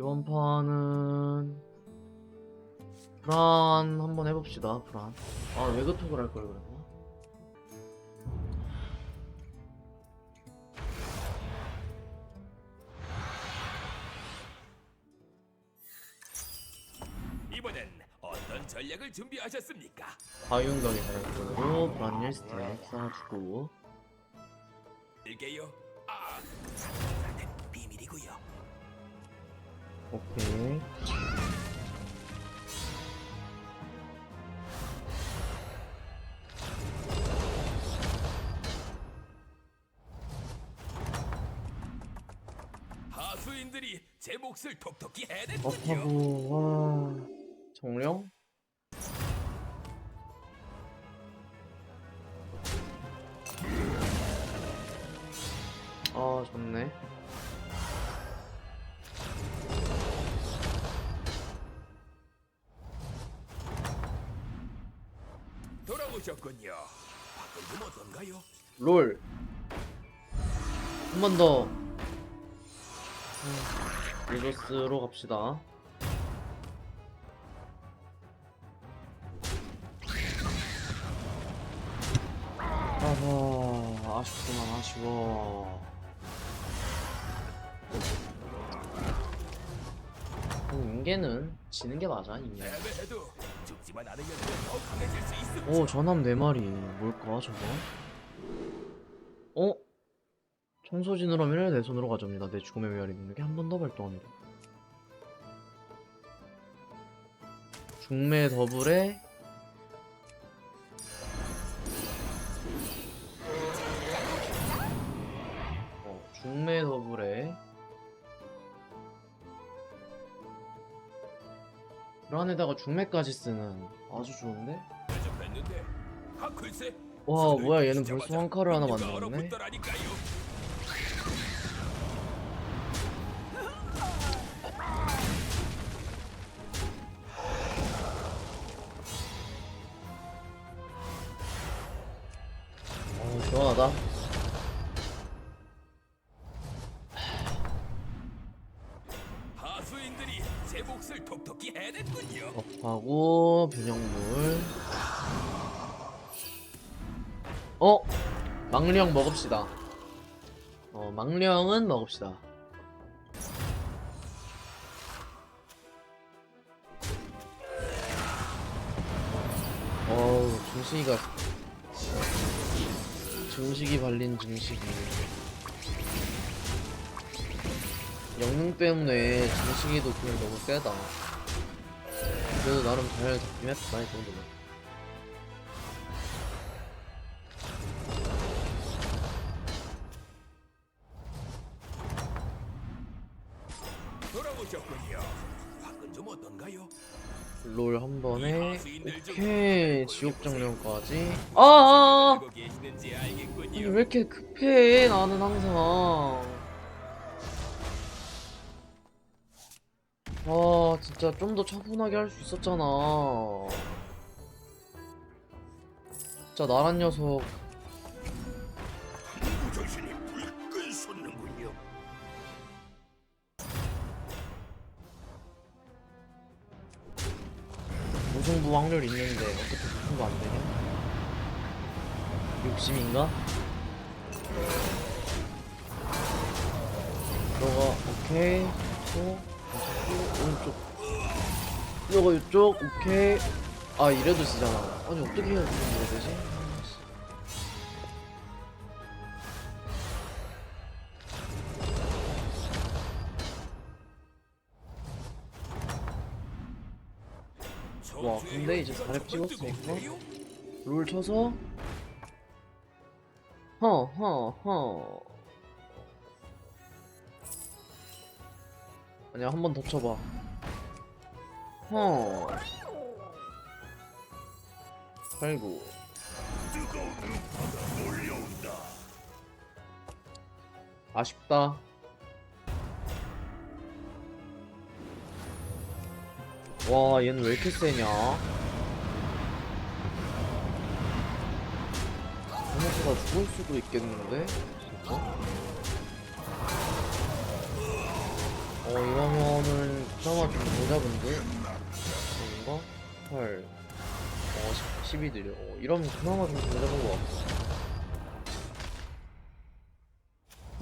이번 판은 불안 한번 해봅시다 불안 아 외그톡을 할 걸 그랬나? 이번엔 어떤 전략을 준비하셨습니까? 과윤경이 잘했고 불안 1스택 쌓아주고 일게요. 오케이 하수인들이 제 몫을 톡톡히 해냈군요. 업하고 와 정령? 돌아오셨군요. 방금 좀 어떤가요? 롤. 한 번 더. 리버스로 갑시다. 아하, 아쉽구만, 아쉬워. 음, 인계는 지는 게 맞아, 인계. 오 전함 네 마리 뭘까 저거? 어? 청소진으로 하면 내 손으로 가져옵니다. 내 죽음의 메아리 능력이 한 번 더 발동합니다. 중매 더블에 어, 중매 더블에 불안에다가 중매까지 쓰는. 아주 좋은데? 아와 뭐야 얘는 벌써 황카를 하나 만들었네 하수인들이 제 몫을 톡톡히 해냈군요. 업하고 변형물 어? 망령 먹읍시다 어 망령은 먹읍시다 어우 증식이가 증식이 발린 증식이 영능 때문에 증식이도 그냥 너무 세다 그래도 나름 잘 잡긴 했다 이 정도면 돌아오셨군요. 방금 좀 어떤가요? 롤 한 번에 오케이 지옥 정령까지 아아아 알고 계시는지 아니 알겠군요. 왜 이렇게 급해 나는 항상 아 진짜 좀 더 차분하게 할 수 있었잖아 진짜 나란 녀석. 무승부 확률 있는데 어떻게 무승부 안 되냐? 욕심인가? 너가 오케이 또 오른쪽. 너가 이쪽 오케이. 아 이래도 쓰잖아. 아니 어떻게 해야 되지? 와, 근데 이제 4렙 찍었으니까? 롤 쳐서? 허허허 아니야 한 번 더 쳐봐. 허 팔구 아쉽다. 와 얘는 왜 이렇게 세냐? 잘못하다 죽을 수도 있겠는데? 진짜? 어 이러면은 그나마 좀 모자분들 뭔가? 헐 어, 12들이 어, 이러면 그나마 좀 모자본 것 같아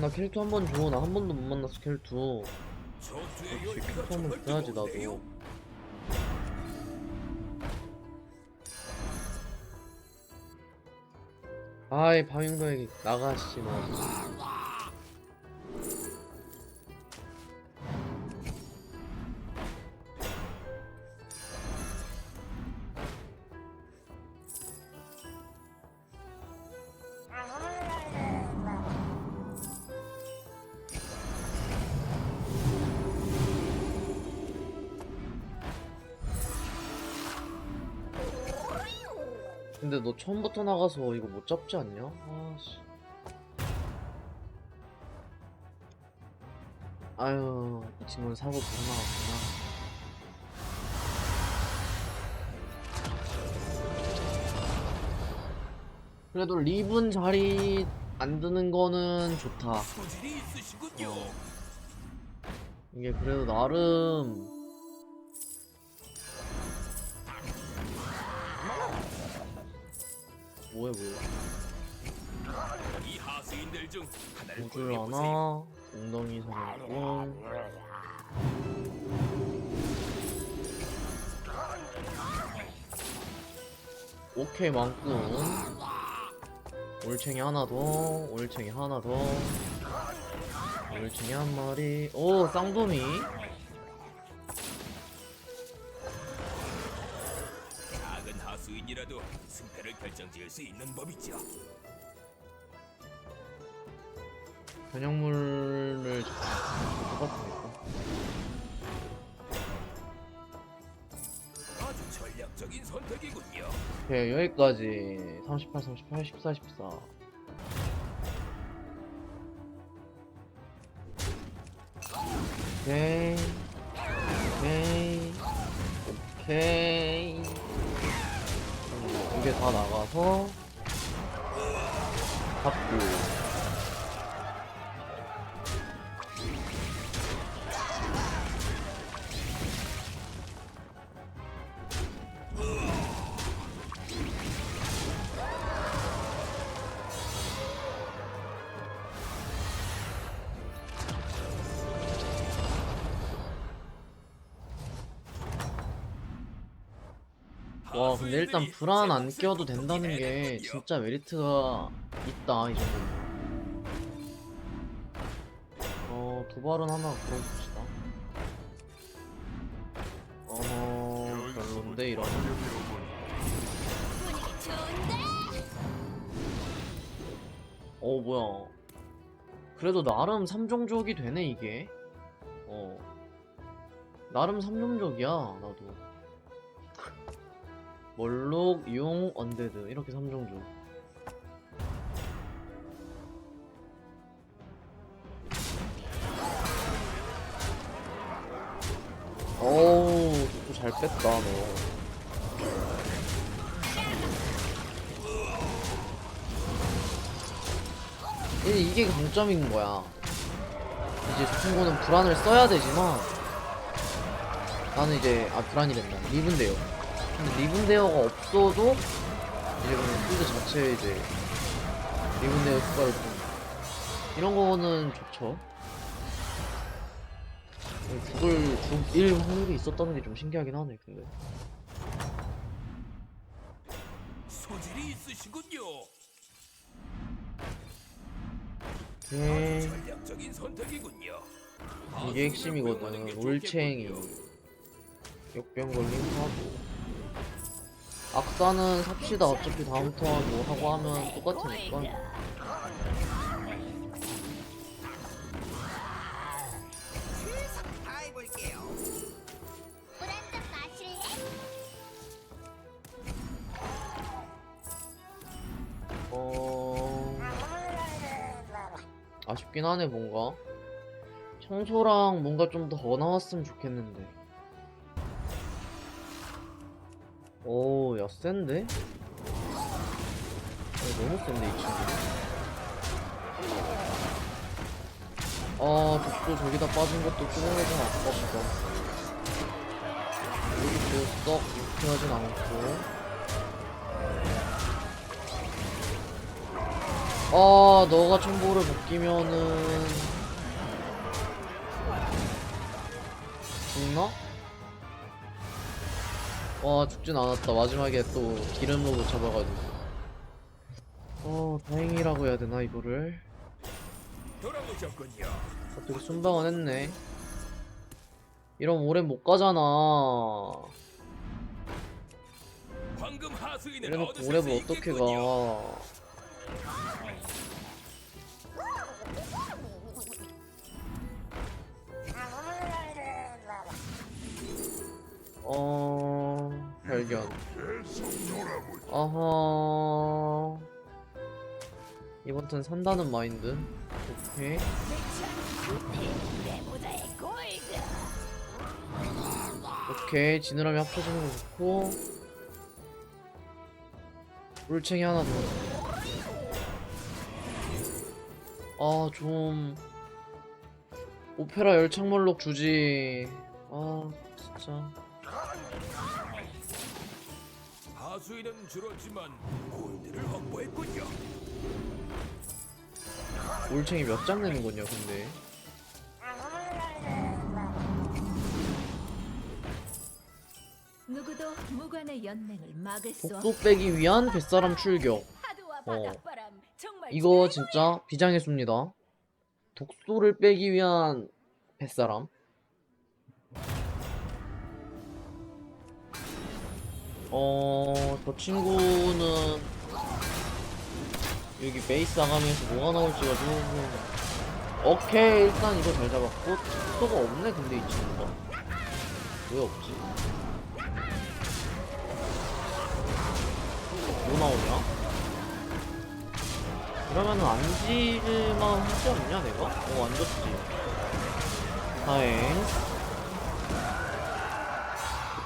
나 캐릭터 한 번 줘. 나 한 번도 못 만났어, 캐릭터. 열기가 캐릭터 정말 한번 줘야지? 나도. 아이, 방영도에게 나가시지, 뭐. 근데 너 처음부터 나가서 이거 못 잡지 않냐? 아씨. 아유, 이 친구는 사고 계속 나갔구나. 그래도 리븐 자리 안 드는 거는 좋다. 있으시군요. 이게 그래도 나름 뭐야 뭐야? 이 하수인들 중 하나를 우줄 골라보세요. 하나 엉덩이 사냥꾼 오케이 망꾼. 올챙이 하나 더 올챙이 하나 더. 올챙이 한 마리. 오 쌍도미 변형물을 똑같으니까 아주 전략적인 선택이군요. 오케이 여기까지. 38 38 14 14 오케이. 오케이. 오케이. 음, 이게 다 나가서 잡고 와 근데 일단 불안 제안 껴도 된다는 게. 진짜 메리트가 있다 이 정도. 어 도발은 하나 걸어줍시다. 어 별론데 좋은데? 어 뭐야. 그래도 나름 3종족이 되네 이게. 어. 나름 3종족이야 나도 멀록, 용, 언데드 이렇게 3종족 어우 또 잘 뺐다 너 이- 이게 강점인 거야. 이제 저 친구는 불안을 써야 되지만 나는 이제 아 불안이 된다. 리븐 대어. 근데 리븐 대어가 없어도 이제 그냥 필드 자체에 이제 리븐 대어 효과를 좀 이런 거는 좋죠. 죽을 죽일 확률이 있었다는 게 좀 신기하긴 하네. 근데 소질이 있으시군요. 아주 오케이. 전략적인 선택이군요. 이게 핵심이거든. 올챙이. 역병 걸림 하고 악사는 삽시다. 어차피 다음 턴뭐 하고 하면 똑같으니까? 어 아쉽긴 하네 뭔가. 청소랑 뭔가 좀 더 나왔으면 좋겠는데 오 야 센데? 아, 너무 센데 이 친구. 아 독도 저기다 빠진 것도 좀 아깝다. 그리고 썩 유쾌하진 않고. 아 너가 첨보를 벗기면은. 죽나? 와 죽진 않았다. 마지막에 또 기름 로봇 잡아가지고. 어 다행이라고 해야 되나 이거를? 돌아오셨군요. 어떻게 순방은 했네. 이러면 오래 못 가잖아. 황금 하수인을 이래놓고 얻으실 오래 수 뭐 어떻게 있겠군요. 가 발견. 아하 이번 턴 산다는 마인드. 오케이. 오케이. 지느러미 합쳐지는 거 좋고. 물챙이 하나 더 아좀. 오페라 열창mol록 주지. 아 진짜 하수인은 줄었지만 골드를 확보했군요. 올챙이 몇 장 내는 거냐 근데 누구도 무관의 연맹을 막을 수 없. 독소 빼기 위한 뱃사람 출격 파도와 어. 바닷바람 정말 이거 진짜 비장의 수입니다 독소를 빼기 위한 뱃사람 어, 저 친구는 여기 베이스 아가미에서 뭐가 나올지가 조금 오케이 일단 이거 잘 잡았고 독소가 없네 근데 이 친구가 왜 없지? 뭐 나오냐? 그러면은 안지만 하지 않냐 내가? 어 안졌지 다행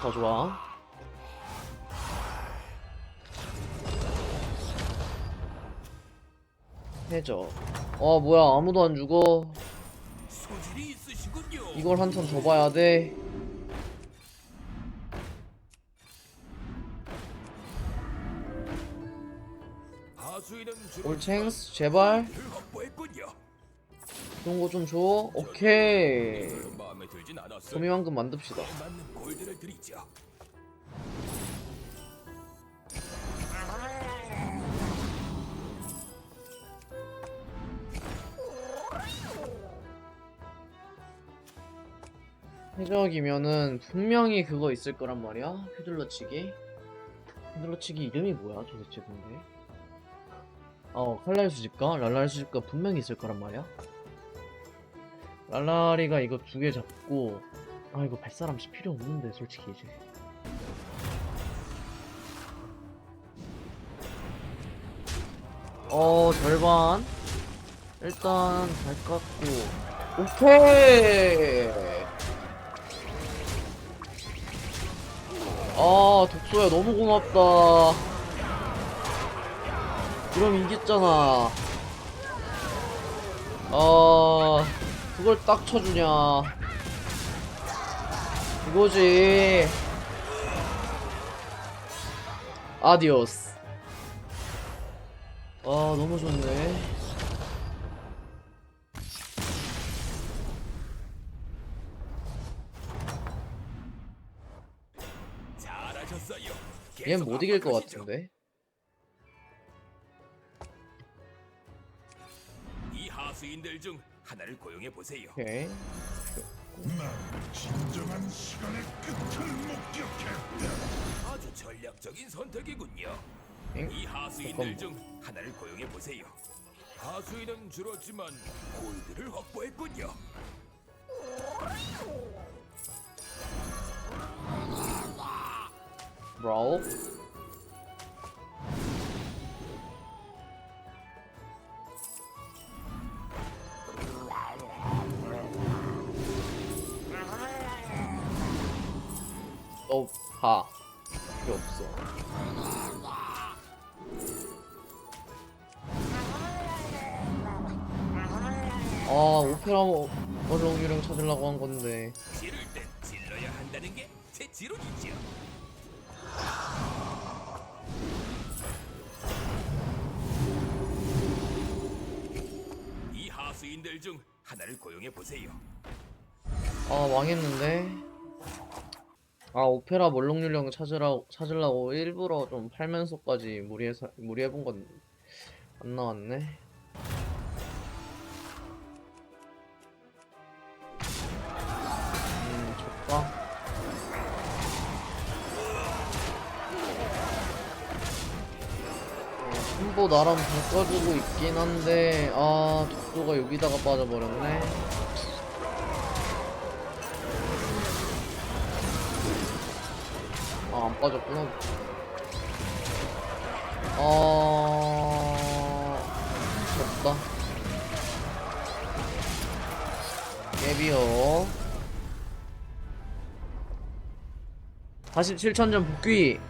좋다 좋아 해적 어 뭐야 아무도 안 죽어. 이걸 한 턴 더 봐야 돼 올챙스 제발. 그런 거 좀 줘 오케이. 소미왕금 만듭시다 해적이면은 분명히 그거 있을 거란 말이야. 휘둘러치기. 휘둘러치기 이름이 뭐야 도대체 근데? 어 칼날 수집가? 랄랄 수집가 분명히 있을 거란 말이야? 랄라리가 이거 두 개 잡고 아 이거 발사람 씨 필요 없는데 솔직히 이제. 어 절반. 일단 잘 깎고. 오케이 아 독소야 너무 고맙다. 그럼 이겼잖아. 아 그걸 딱 쳐주냐. 이거지. 아디오스. 아 너무 좋네 얘는 못 이길 것. 같은데 이 하수인들 중 하나를 고용해 보세요. 오케이 진정한 시간의 끝을 목격했다. 아주 전략적인 선택이군요. 엥? 이 하수인들. 중 하나를 고용해 보세요. 하수인은 줄었지만 골드를 확보했군요. 브라우 너가 필요 없어. 아 오페라 어룡유령 찾으려고 한 건데. 지를 땐 질러야 한다는 게 제 지론이지 하수인들 중 하나를 고용해 보세요. 아 망했는데 아 오페라 몰록률령 찾으라 찾으려고 일부러 좀 팔면서까지 무리해서 무리해본 건 안 나왔네 콤보 나름 바꿔주고 있긴 한데 아 독도가 여기다가 빠져버렸네 아, 안 빠졌구나. 어... 없다. 깨비요. 47천점 복귀.